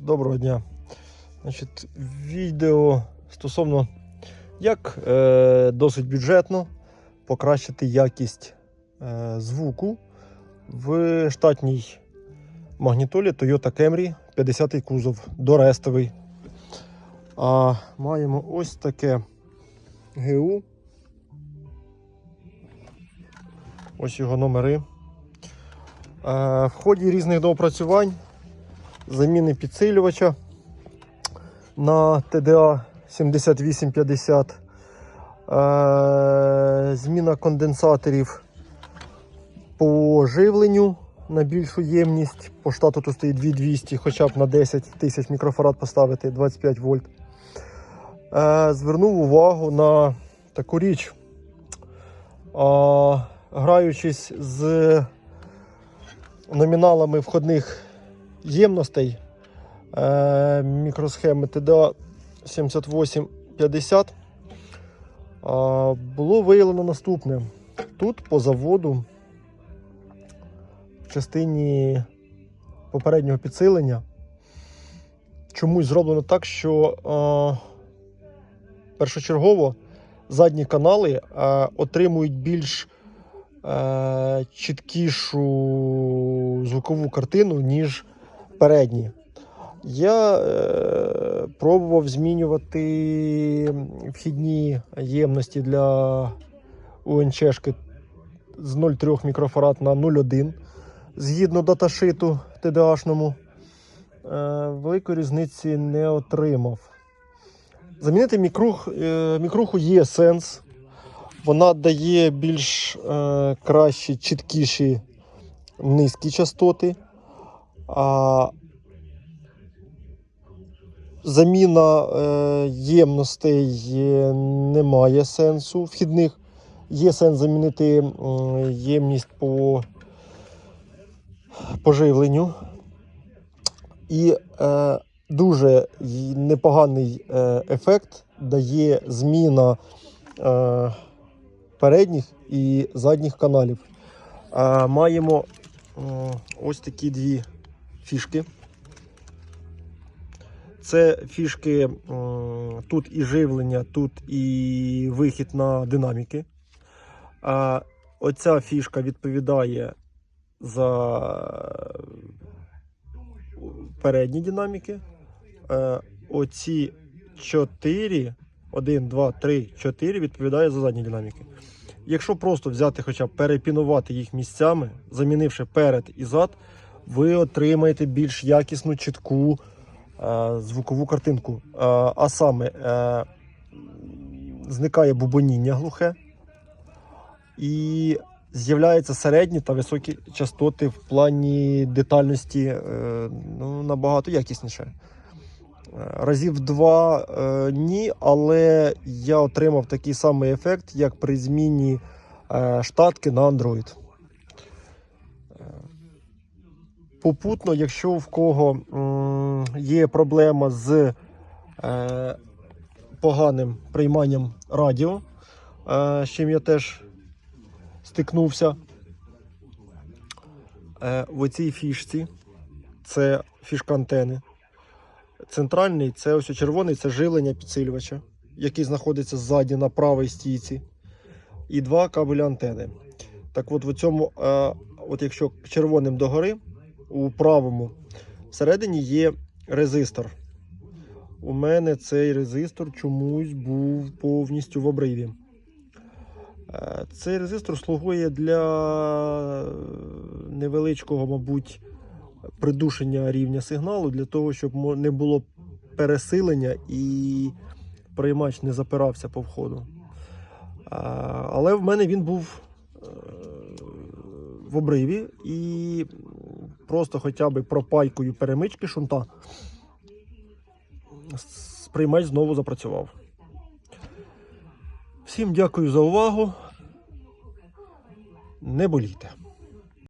Доброго дня. Значить, відео стосовно як е, досить бюджетно покращити якість е, звуку в штатній магнітолі Toyota Camry 50 кузов дорестовий. А маємо ось таке ГУ. Ось його номери. Е, в ході різних доопрацювань заміни підсилювача на TDA 7850, е, зміна конденсаторів по живленню на більшу ємність. По штату тут стоїть 2200, хоча б на 10 тисяч мікрофарад поставити 25 вольт. Е, звернув увагу на таку річ. Граючись з номіналами входних ємностей е, мікросхеми TDA 7850 е, було виявлено наступне. Тут по заводу в частині попереднього підсилення чомусь зроблено так, що е, першочергово задні канали е, отримують більш чіткішу звукову картину, ніж передні. Я е, пробував змінювати вхідні ємності для УНЧшки з 0,3 мікрофарад на 0,1 згідно даташиту TDA-шному. Е, великої різниці не отримав. Замінити мікрух, е, мікруху є сенс. Вона дає більш е, кращі, чіткіші низькі частоти. А заміна е, ємностей е, не має сенсу вхідних. Є сенс замінити ємність по поживленню. І е, дуже непоганий е, ефект дає зміна е, передніх і задніх каналів. Е, маємо м, ось такі дві фішки. Це фішки тут і живлення, тут і вихід на динаміки. А оця фішка відповідає за передні динаміки. Е, Оці 4, 1, 2, 3, 4 відповідає за задні динаміки. Якщо просто взяти, хоча б перепінувати їх місцями, замінивши перед і зад, ви отримаєте більш якісну, чітку е, звукову картинку. Е, а саме е, зникає бубоніння глухе і з'являються середні та високі частоти в плані детальності е, ну, набагато якісніше. Е, Разів два е, ні, але я отримав такий самий ефект, як при зміні е, штатки на Android. Е, Попутно, якщо в кого є проблема з е, поганим прийманням радіо, е, з чим я теж стикнувся. Е, в оцій фішці це фішка антени. Центральний це ось червоний це жилення підсилювача, який знаходиться ззаді на правій стійці. І два кабелі антени. Так от в цьому, от якщо червоним догори, у правому всередині є резистор. У мене цей резистор чомусь був повністю в обриві. Е, Цей резистор слугує для невеличкого, мабуть, придушення рівня сигналу, для того, щоб не було пересилення і приймач не запирався по входу. Але в мене він був е, в обриві і просто хоча б пропайкою перемички шунта с- приймач знову запрацював. Всім дякую за увагу. Не болійте.